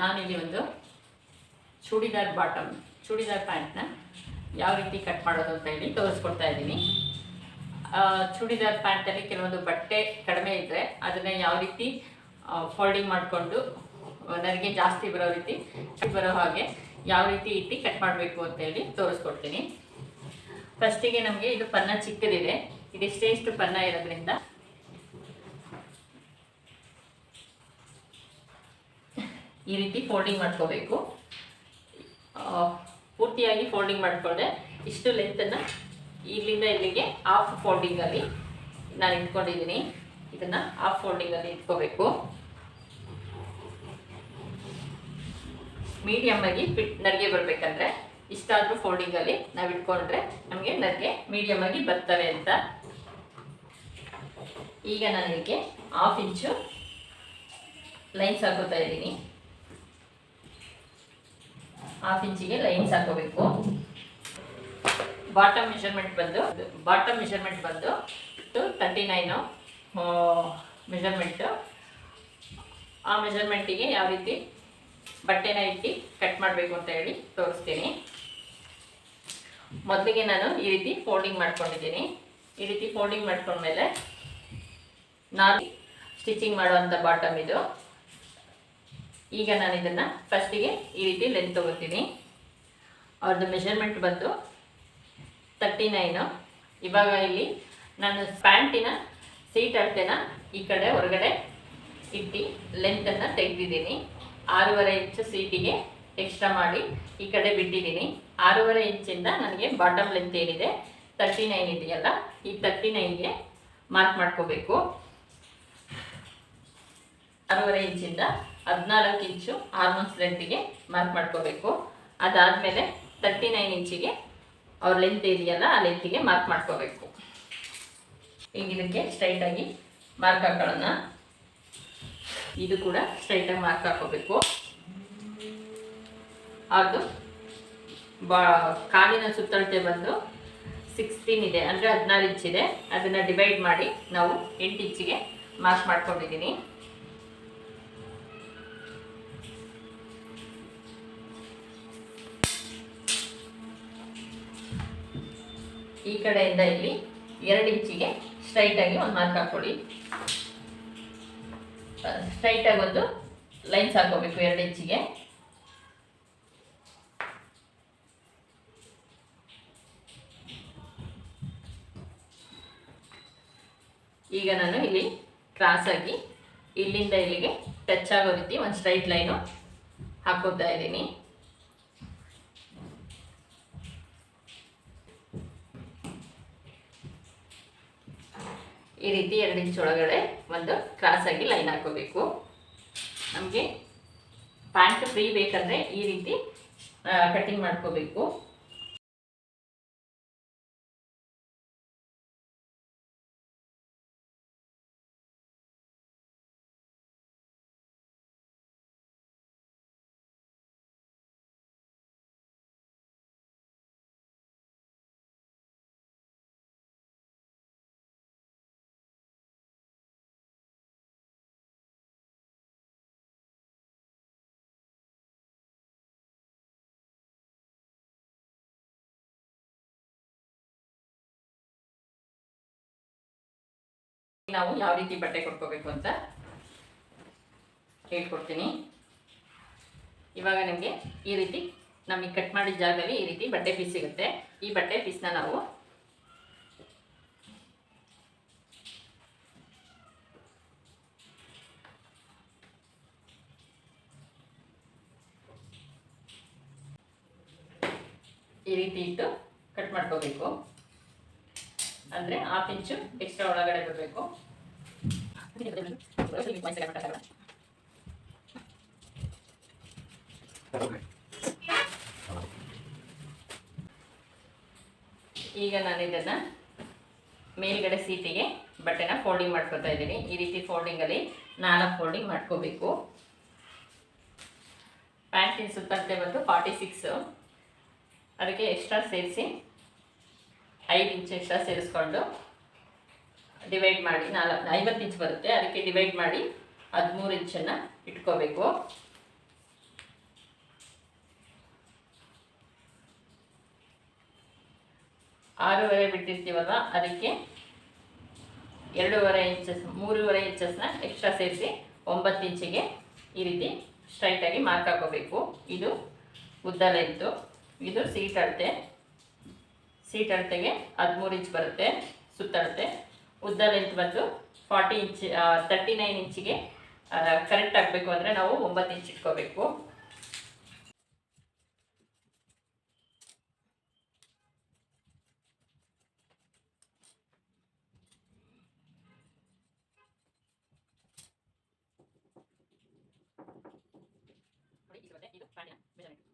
ನಾನಿಲ್ಲಿ ಒಂದು ಚೂಡಿದಾರ್ ಬಾಟಮ್, ಚೂಡಿದಾರ್ ಪ್ಯಾಂಟ್ನ ಯಾವ ರೀತಿ ಕಟ್ ಮಾಡೋದು ಅಂತ ಹೇಳಿ ತೋರಿಸ್ಕೊಡ್ತಾ ಇದ್ದೀನಿ. ಚೂಡಿದಾರ್ ಪ್ಯಾಂಟಲ್ಲಿ ಕೆಲವೊಂದು ಬಟ್ಟೆ ಕಡಿಮೆ ಇದ್ದರೆ ಅದನ್ನು ಯಾವ ರೀತಿ ಫೋಲ್ಡಿಂಗ್ ಮಾಡಿಕೊಂಡು ನನಗೆ ಜಾಸ್ತಿ ಬರೋ ರೀತಿ ಬರೋ ಹಾಗೆ ಯಾವ ರೀತಿ ಇಟ್ಟು ಕಟ್ ಮಾಡಬೇಕು ಅಂತ ಹೇಳಿ ತೋರಿಸ್ಕೊಡ್ತೀನಿ. ಫಸ್ಟಿಗೆ ನಮಗೆ ಇದು ಪನ್ನ ಚಿಕ್ಕದಿದೆ. ಇದಿಷ್ಟೇ ಇಷ್ಟು ಪನ್ನ ಇರೋದ್ರಿಂದ ಈ ರೀತಿ ಫೋಲ್ಡಿಂಗ್ ಮಾಡ್ಕೋಬೇಕು. ಪೂರ್ತಿಯಾಗಿ ಫೋಲ್ಡಿಂಗ್ ಮಾಡಿಕೊಂಡೆ. ಇಷ್ಟು ಲೆಂತನ್ನು ಇಲ್ಲಿಂದ ಇಲ್ಲಿಗೆ ಹಾಫ್ ಫೋಲ್ಡಿಂಗಲ್ಲಿ ನಾನು ಇಟ್ಕೊಂಡಿದ್ದೀನಿ. ಇದನ್ನು ಹಾಫ್ ಫೋಲ್ಡಿಂಗಲ್ಲಿ ಇಟ್ಕೋಬೇಕು. ಮೀಡಿಯಮ್ಮಾಗಿ ಫಿಟ್ ನರಿಗೆ ಬರಬೇಕಂದ್ರೆ ಇಷ್ಟಾದರೂ ಫೋಲ್ಡಿಂಗಲ್ಲಿ ನಾವು ಇಟ್ಕೊಂಡ್ರೆ ನಮಗೆ ನರಿಗೆ ಮೀಡಿಯಮ್ಮಾಗಿ ಬರ್ತವೆ ಅಂತ. ಈಗ ನಾನು ಇದಕ್ಕೆ ಹಾಫ್ ಇಂಚು ಲೈನ್ಸ್ ಹಾಕೋತಾ ಇದ್ದೀನಿ. ಹಾಫ್ ಇಂಚಿಗೆ ಲೈನ್ಸ್ ಹಾಕೋಬೇಕು ಬಾಟಮ್ ಮೆಷರ್ಮೆಂಟ್ ಬಂದು ಬಾಟಮ್ ಮೆಷರ್ಮೆಂಟ್ ಬಂದು ಟು ತರ್ಟಿ ನೈನು ಮೆಷರ್ಮೆಂಟು ಆ ಮೆಷರ್ಮೆಂಟಿಗೆ ಯಾವ ರೀತಿ ಬಟ್ಟೆನ ಇಟ್ಟು ಕಟ್ ಮಾಡಬೇಕು ಅಂತ ಹೇಳಿ ತೋರಿಸ್ತೀನಿ. ಮೊದಲಿಗೆ ನಾನು ಈ ರೀತಿ ಫೋಲ್ಡಿಂಗ್ ಮಾಡ್ಕೊಂಡಿದ್ದೀನಿ. ಈ ರೀತಿ ಫೋಲ್ಡಿಂಗ್ ಮಾಡ್ಕೊಂಡ್ಮೇಲೆ ನಾನು ಸ್ಟಿಚಿಂಗ್ ಮಾಡುವಂಥ ಬಾಟಮ್ ಇದು. ಈಗ ನಾನು ಇದನ್ನು ಫಸ್ಟಿಗೆ ಈ ರೀತಿ ಲೆಂತ್ ತೊಗೋತೀನಿ. ಅವ್ರದ್ದು ಮೆಷರ್ಮೆಂಟ್ ಬಂದು ತರ್ಟಿ ನೈನು ಇವಾಗ ಇಲ್ಲಿ ನಾನು ಪ್ಯಾಂಟಿನ ಸೀಟ್ ಅಳತೆನ ಈ ಕಡೆ ಹೊರಗಡೆ ಇಟ್ಟು ಲೆಂತನ್ನು ತೆಗೆದಿದ್ದೀನಿ. ಆರೂವರೆ ಇಂಚು ಸೀಟಿಗೆ ಎಕ್ಸ್ಟ್ರಾ ಮಾಡಿ ಈ ಕಡೆ ಬಿಟ್ಟಿದ್ದೀನಿ. ಆರೂವರೆ ಇಂಚಿಂದ ನನಗೆ ಬಾಟಮ್ ಲೆಂತ್ ಏನಿದೆ ತರ್ಟಿ ನೈನ್ ಇದೆಯಲ್ಲ, ಈ ತರ್ಟಿ ನೈನ್ಗೆ ಮಾರ್ಕ್ ಮಾಡ್ಕೋಬೇಕು. ಆರೂವರೆ ಇಂಚಿಂದ ಹದಿನಾಲ್ಕು ಇಂಚು ಆರ್ಮೋನ್ಸ್ ಲೆಂತಿಗೆ ಮಾರ್ಕ್ ಮಾಡ್ಕೋಬೇಕು. ಅದಾದಮೇಲೆ ತರ್ಟಿ ನೈನ್ ಇಂಚಿಗೆ ಅವ್ರ ಲೆಂತ್ ಇದೆಯಲ್ಲ, ಆ ಲೆಂತಿಗೆ ಮಾರ್ಕ್ ಮಾಡ್ಕೋಬೇಕು. ಈಗ ಇದಕ್ಕೆ ಸ್ಟ್ರೈಟಾಗಿ ಮಾರ್ಕ್ ಹಾಕೊಳ್ಳೋಣ. ಇದು ಕೂಡ ಸ್ಟ್ರೈಟಾಗಿ ಮಾರ್ಕ್ ಹಾಕೋಬೇಕು. ಅದು ಬಾ, ಕಾಲಿನ ಸುತ್ತಳತೆ ಬಂದು ಸಿಕ್ಸ್ಟೀನ್ ಇದೆ. ಅಂದರೆ ಹದಿನಾರು ಇಂಚಿದೆ. ಅದನ್ನು ಡಿವೈಡ್ ಮಾಡಿ ನಾವು ಎಂಟು ಇಂಚಿಗೆ ಮಾರ್ಕ್ ಮಾಡ್ಕೊಂಡಿದ್ದೀನಿ. ಈ ಕಡೆಯಿಂದ ಇಲ್ಲಿ ಎರಡು ಇಂಚಿಗೆ ಸ್ಟ್ರೈಟಾಗಿ ಒಂದು ಮಾರ್ಕ್ ಹಾಕ್ಕೊಳ್ಳಿ. ಸ್ಟ್ರೈಟಾಗಿ ಒಂದು ಲೈನ್ಸ್ ಹಾಕೋಬೇಕು ಎರಡು ಇಂಚಿಗೆ. ಈಗ ನಾನು ಇಲ್ಲಿ ಕ್ರಾಸ್ ಆಗಿ ಇಲ್ಲಿಂದ ಇಲ್ಲಿಗೆ ಟಚ್ ಆಗೋ ರೀತಿ ಒಂದು ಸ್ಟ್ರೈಟ್ ಲೈನು ಹಾಕೋತಾ ಇದ್ದೀನಿ. ಈ ರೀತಿ ಎರಡು ಇಂಚ್ ಒಳಗಡೆ ಒಂದು ಕ್ರಾಸ್ ಆಗಿ ಲೈನ್ ಹಾಕೋಬೇಕು ನಮಗೆ ಪ್ಯಾಂಟ್ ಫ್ರೀ ಬೇಕಂದರೆ ಈ ರೀತಿ ಕಟ್ಟಿಂಗ್ ಮಾಡ್ಕೋಬೇಕು. ನಾವು ಯಾವ ರೀತಿ ಬಟ್ಟೆ ಕೊಟ್ಕೋಬೇಕು ಅಂತ ಹೇಳ್ಕೊಡ್ತೀನಿ. ಇವಾಗ ನಿಮಗೆ ಈ ರೀತಿ ನಮಗೆ ಕಟ್ ಮಾಡಿದ ಜಾಗದಲ್ಲಿ ಈ ರೀತಿ ಬಟ್ಟೆ ಪೀಸ್ ಸಿಗುತ್ತೆ. ಈ ಬಟ್ಟೆ ಪೀಸ್ನ ನಾವು ಈ ರೀತಿ ಇಟ್ಟು ಕಟ್ ಮಾಡ್ಕೋಬೇಕು. ಅಂದರೆ ಹಾಫ್ ಇಂಚು ಎಕ್ಸ್ಟ್ರಾ ಒಳಗಡೆ ಬರಬೇಕು ಈಗ ನಾನು ಇದನ್ನು ಮೇಲ್ಗಡೆ ಸೀಟಿಗೆ ಬಟ್ಟೆನ ಫೋಲ್ಡಿಂಗ್ ಮಾಡ್ಕೊತಾ ಇದ್ದೀನಿ. ಈ ರೀತಿ ಫೋಲ್ಡಿಂಗಲ್ಲಿ ನಾಲ್ಕು ಫೋಲ್ಡಿಂಗ್ ಮಾಡ್ಕೋಬೇಕು. ಪ್ಯಾಂಟಿನ ಸುತ್ತಳತೆ ಬಂದು ಫಾರ್ಟಿ ಸಿಕ್ಸು ಅದಕ್ಕೆ ಎಕ್ಸ್ಟ್ರಾ ಸೇರಿಸಿ ಐದು ಇಂಚ್ ಎಕ್ಸ್ಟ್ರಾ ಸೇರಿಸ್ಕೊಂಡು ಡಿವೈಡ್ ಮಾಡಿ ನಾಲ್ಕು ಐವತ್ತು ಇಂಚ್ ಬರುತ್ತೆ. ಅದಕ್ಕೆ ಡಿವೈಡ್ ಮಾಡಿ ಹದಿಮೂರು ಇಂಚನ್ನು ಇಟ್ಕೋಬೇಕು. ಆರೂವರೆ ಬಿಟ್ಟಿರ್ತೀವಲ್ಲ, ಅದಕ್ಕೆ ಎರಡೂವರೆ ಇಂಚಸ್ ಮೂರುವರೆ ಇಂಚಸ್ನ ಎಕ್ಸ್ಟ್ರಾ ಸೇರಿಸಿ ಒಂಬತ್ತು ಇಂಚಿಗೆ ಈ ರೀತಿ ಸ್ಟ್ರೈಟಾಗಿ ಮಾರ್ಕ್ ಹಾಕೋಬೇಕು. ಇದು ಉದ್ದ ಇತ್ತು ಇದು ಸೀಟ್ ಅಳತೆ. ಸೀಟ್ ಅಳತೆಗೆ ಹದಿಮೂರು ಇಂಚ್ ಬರುತ್ತೆ, ಸುತ್ತಳತೆ. ಉದ್ದ ಲೆಂತ್ ಬಂದು ಫಾರ್ಟಿ ಇಂಚ್ ತರ್ಟಿ ನೈನ್ ಇಂಚಿಗೆ ಕರೆಕ್ಟ್ ಆಗಬೇಕು ಅಂದರೆ ನಾವು ಒಂಬತ್ತು ಇಂಚ್ ಇಟ್ಕೋಬೇಕು. ಇದು